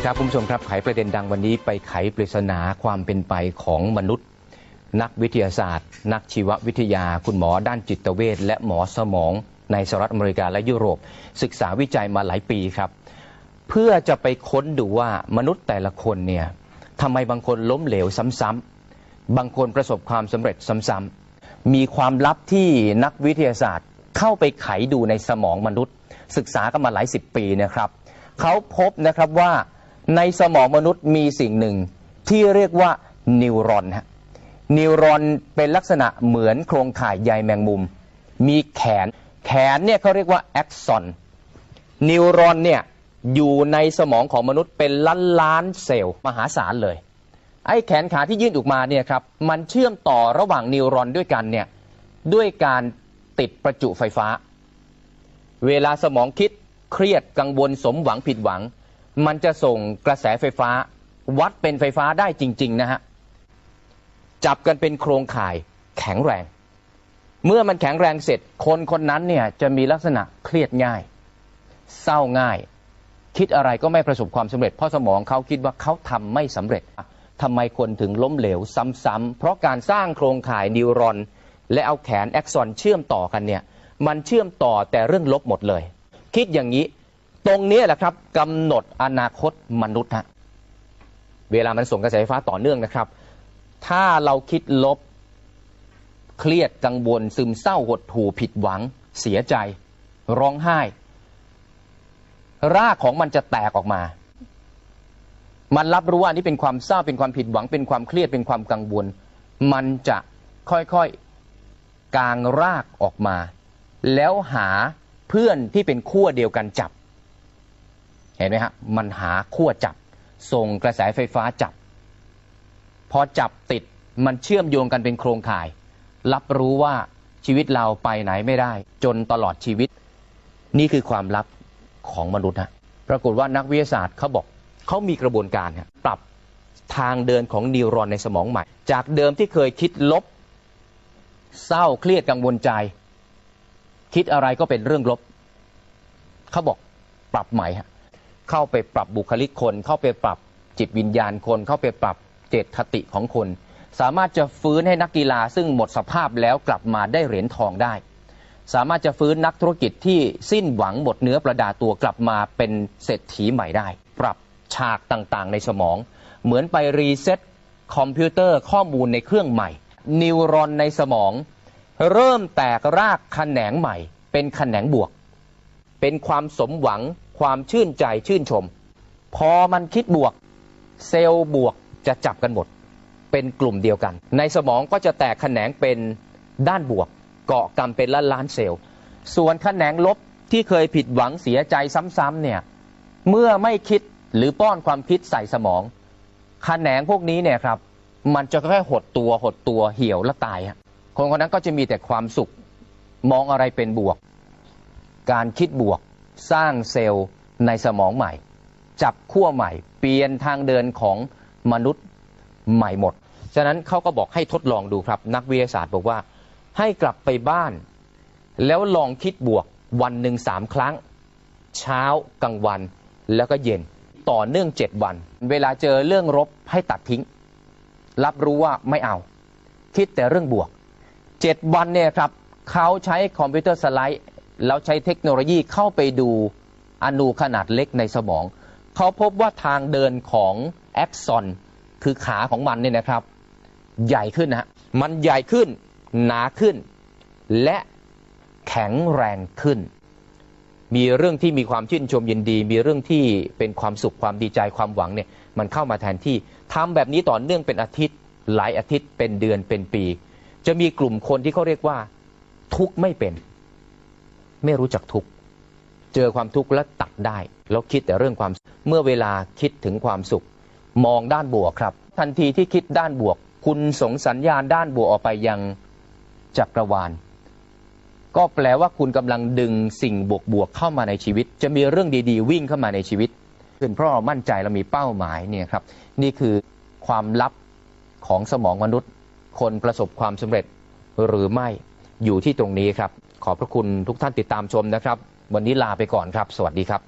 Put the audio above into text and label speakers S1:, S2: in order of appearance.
S1: ดีครับคุณผู้ชมครับไขประเด็นดังวันนี้ไปไขปริศนาความเป็นไปของมนุษย์ นักวิทยาศาสตร์ นักชีววิทยา คุณหมอด้านจิตเวชและหมอสมองในสหรัฐอเมริกาและยุโรป ศึกษาวิจัยมาหลายปีครับ เพื่อจะไปค้นดูว่ามนุษย์แต่ละคนเนี่ยทำไมบางคนล้มเหลวซ้ำๆบางคนประสบความสำเร็จซ้ำๆมีความลับที่นักวิทยาศาสตร์เข้าไปไขดูในสมองมนุษย์ ศึกษากันมาหลายสิบปีนะครับเขาพบนะครับว่า ในสมองมนุษย์มีสิ่งหนึ่งที่เรียกว่านิวรอนฮะนิวรอนเป็นลักษณะเหมือนโครงข่ายใยแมงมุม มีแขน แขนเนี่ยเขาเรียกว่าแอ็กซอน นิวรอนเนี่ยอยู่ในสมองของมนุษย์เป็นล้านล้านเซลล์มหาศาลเลย ไอ้แขนขาที่ยื่นออกมาเนี่ยครับ มันเชื่อมต่อระหว่างนิวรอนด้วยกันเนี่ย ด้วยการติดประจุไฟฟ้า เวลาสมองคิดเครียดกังวลสมหวังผิดหวัง มันจะส่งกระแสไฟฟ้า วัดเป็นไฟฟ้าได้จริง ๆ นะฮะ จับกันเป็นโครงข่ายแข็งแรง เมื่อมันแข็งแรงเสร็จ คนคนนั้นเนี่ยจะมีลักษณะเครียดง่าย เศร้าง่าย คิดอะไรก็ไม่ประสบความสำเร็จ เพราะสมองเขาคิดว่าเขาทำไม่สำเร็จทำไมคนถึงล้มเหลวซ้ำๆเพราะการสร้างโครงข่ายนิวรอน และเอาแขนแอ็กซอนเชื่อมต่อกันเนี่ย มันเชื่อมต่อแต่เรื่องลบหมดเลย คิดอย่างนี้ ตรงนี้แหละครับกำหนดอนาคตมนุษย์ฮะเวลามันส่งกระแสไฟฟ้าต่อเนื่องนะครับ ถ้าเราคิดลบ เครียดกังวลซึมเศร้าหดหู่ผิดหวัง เสียใจ ร้องไห้ รากของมันจะแตกออกมา มันรับรู้ว่านนี้เป็นความเศร้าเป็นความผิดหวัง เป็นความเครียดเป็นความกังวล มันจะค่อยๆกางรากออกมา แล้วหาเพื่อนที่เป็นขั้วเดียวกันจับ เห็นไหมฮะมันหาขั้วจับ ส่งกระแสไฟฟ้าจับ พอจับติดมันเชื่อมโยงกันเป็นโครงข่าย รับรู้ว่าชีวิตเราไปไหนไม่ได้ จนตลอดชีวิต นี่คือความลับของมนุษย์ฮะปรากฏว่านักวิทยาศาสตร์เขาบอกเขามีกระบวนการปรับทางเดินของนิวรอนในสมองใหม่ จากเดิมที่เคยคิดลบ เศร้าเครียดกังวลใจ คิดอะไรก็เป็นเรื่องลบ เขาบอกปรับใหม่ฮะ เข้าไปปรับบุคลิกคน เข้าไปปรับจิตวิญญาณคน เข้าไปปรับเจตคติของคน สามารถจะฟื้นให้นักกีฬาซึ่งหมดสภาพแล้วกลับมาได้เหรียญทองได้ สามารถจะฟื้นนักธุรกิจที่สิ้นหวังหมดเนื้อประดาตัวกลับมาเป็นเศรษฐีใหม่ได้ ปรับฉากต่างๆ ในสมอง เหมือนไปรีเซ็ตคอมพิวเตอร์ข้อมูลในเครื่องใหม่ นิวรอนในสมอง เริ่มแตกรากแขนงใหม่ เป็นแขนงบวก เป็นความสมหวัง ความชื่นใจชื่นชม พอมันคิดบวก เซลล์บวกจะจับกันหมด เป็นกลุ่มเดียวกัน ในสมองก็จะแตกแขนงเป็นด้านบวก เกาะกำเป็นล้านล้านเซลล์ ส่วนแขนงลบที่เคยผิดหวังเสียใจซ้ำๆเนี่ยเมื่อไม่คิดหรือป้อนความคิดใส่สมองแขนงพวกนี้เนี่ยครับ มันจะค่อยๆหดตัวหดตัวเหี่ยวและตายคนคนนั้นก็จะมีแต่ความสุข มองอะไรเป็นบวก การคิดบวก สร้างเซลล์ในสมองใหม่ จับขั้วใหม่ เปลี่ยนทางเดินของมนุษย์ใหม่หมด ฉะนั้นเขาก็บอกให้ทดลองดูครับ นักวิทยาศาสตร์บอกว่า ให้กลับไปบ้าน แล้วลองคิดบวกวันหนึ่งสามครั้ง เช้ากลางวันแล้วก็เย็นต่อเนื่องเจ็ดวัน เวลาเจอเรื่องรบให้ตัดทิ้ง รับรู้ว่าไม่เอา คิดแต่เรื่องบวกเจ็ดวันเนี่ยครับเขาใช้คอมพิวเตอร์สไลด์ แล้วใช้เทคโนโลยีเข้าไปดูอนูขนาดเล็กในสมอง เขาพบว่าทางเดินของแอ็กซอนคือขาของมันเนี่ยนะครับ ใหญ่ขึ้นนะฮะมันใหญ่ขึ้น หนาขึ้น และแข็งแรงขึ้น มีเรื่องที่มีความชื่นชมยินดี มีเรื่องที่เป็นความสุขความดีใจความหวังเนี่ยมันเข้ามาแทนที่ทำแบบนี้ต่อเนื่องเป็นอาทิตย์ หลายอาทิตย์เป็นเดือนเป็นปี จะมีกลุ่มคนที่เขาเรียกว่า ทุกข์ไม่เป็น ไม่รู้จักทุกข์เจอความทุกข์แล้วตัดได้ แล้วคิดแต่เรื่องความเมื่อเวลาคิดถึงความสุข มองด้านบวกครับ ทันทีที่คิดด้านบวก คุณส่งสัญญาณด้านบวกออกไปยังจักรวาล ก็แปลว่าคุณกำลังดึงสิ่งบวกๆเข้ามาในชีวิต จะมีเรื่องดีๆ วิ่งเข้ามาในชีวิตขึ้นเพราะเรามั่นใจเรามีเป้าหมายเนี่ยครับ นี่คือความลับของสมองมนุษย์ คนประสบความสำเร็จหรือไม่อยู่ที่ตรงนี้ครับ ขอบพระคุณทุกท่านติดตามชมนะครับ วันนี้ลาไปก่อนครับ สวัสดีครับ